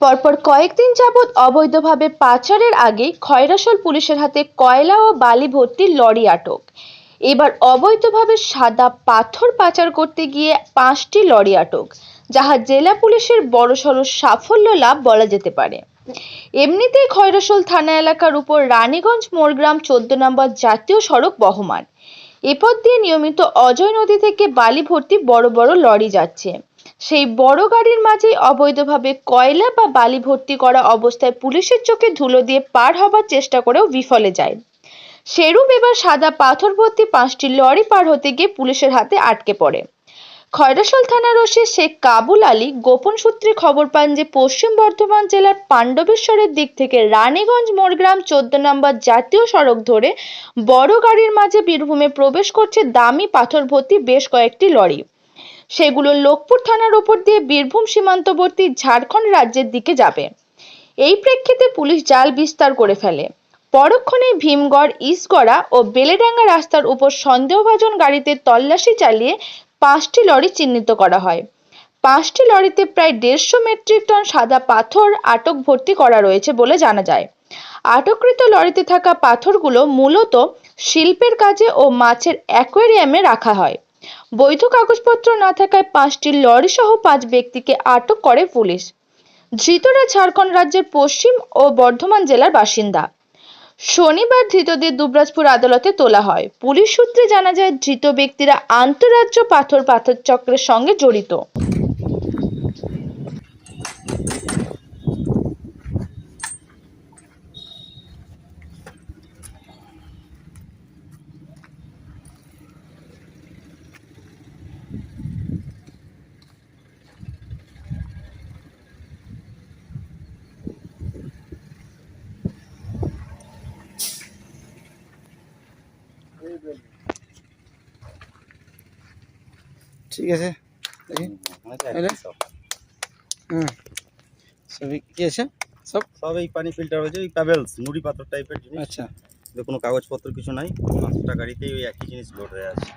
পরপর কয়েকদিন যাবৎ অবৈধভাবে পাচারের আগে খয়রাসোল পুলিশের হাতে কয়লা ও বালি ভর্তি লরি আটক। এবার অবৈধভাবে সাদা পাথর পাচার করতে গিয়ে পাঁচটি লরি আটক, যাহা জেলা পুলিশের বড়সড় সাফল্য লাভ বলা যেতে পারে। এমনিতেই খয়রাসোল থানা এলাকার উপর রানীগঞ্জ মোড়গ্রাম চোদ্দ নম্বর জাতীয় সড়ক বহমান। এ পথ দিয়ে নিয়মিত অজয় নদী থেকে বালি ভর্তি বড় বড় লরি যাচ্ছে। সেই বড় গাড়ির মাঝেই অবৈধভাবে কয়লা বা বালি ভর্তি করা অবস্থায় পুলিশের চোখে ধুলো দিয়ে পার হবার চেষ্টা করেও বিফলে যায়। সেরূপ এবার সাদা পাথর ভর্তি পাঁচটি লরি পার হতে গিয়ে পুলিশের হাতে আটকে পড়ে। খয়রাসোল থানার ওসি শেখ কাবুল আলী গোপন সূত্রে খবর পান যে পশ্চিম বর্ধমান জেলার পাণ্ডবেশ্বরের দিক থেকে রানীগঞ্জ মোড়গ্রাম চোদ্দ নম্বর জাতীয় সড়ক ধরে বড় গাড়ির মাঝে বীরভূমে প্রবেশ করছে দামি পাথর ভর্তি বেশ কয়েকটি লরি। সেগুলো লোকপুর থানার উপর দিয়ে বীরভূম সীমান্তবর্তী ঝাড়খণ্ড রাজ্যের দিকে যাবে। এই প্রেক্ষিতে পুলিশ জাল বিস্তার করে ফেলে। পরক্ষণে ভীমগড় ইসগড়া ও বেলেডাঙ্গা রাস্তার উপর সন্দেহভাজন গাড়িতে তল্লাশি চালিয়ে পাঁচটি লরি চিহ্নিত করা হয়। পাঁচটি লরিতে প্রায় দেড়শো মেট্রিক টন সাদা পাথর আটক ভর্তি করা রয়েছে বলে জানা যায়। আটককৃত লরিতে থাকা পাথরগুলো মূলত শিল্পের কাজে ও মাছের অ্যাকোয়ারিয়ামে রাখা হয়। বৈধ কাগজপত্র না থাকায় পাঁচটি লরি সহ পাঁচ ব্যক্তিকে আটক করে পুলিশ। ধৃতরা ঝাড়খণ্ড রাজ্যের পশ্চিম ও বর্ধমান জেলার বাসিন্দা। শনিবার ধৃতদের দুবরাজপুর আদালতে তোলা হয়। পুলিশ সূত্রে জানা যায়, ধৃত ব্যক্তিরা আন্তঃরাজ্য পাথর পাথর চক্রের সঙ্গে জড়িত। ঠিক আছে দেখি? হুম। সবই কি আছে? সব? সব এই পানি ফিল্টার হয়েছে ওই মুড়ি টাইপের জিনিস। আচ্ছা। কোনো কাগজপত্র কিছু নাই পাঁচটা গাড়িতেই ওই একই জিনিস লোড হয়ে আছে।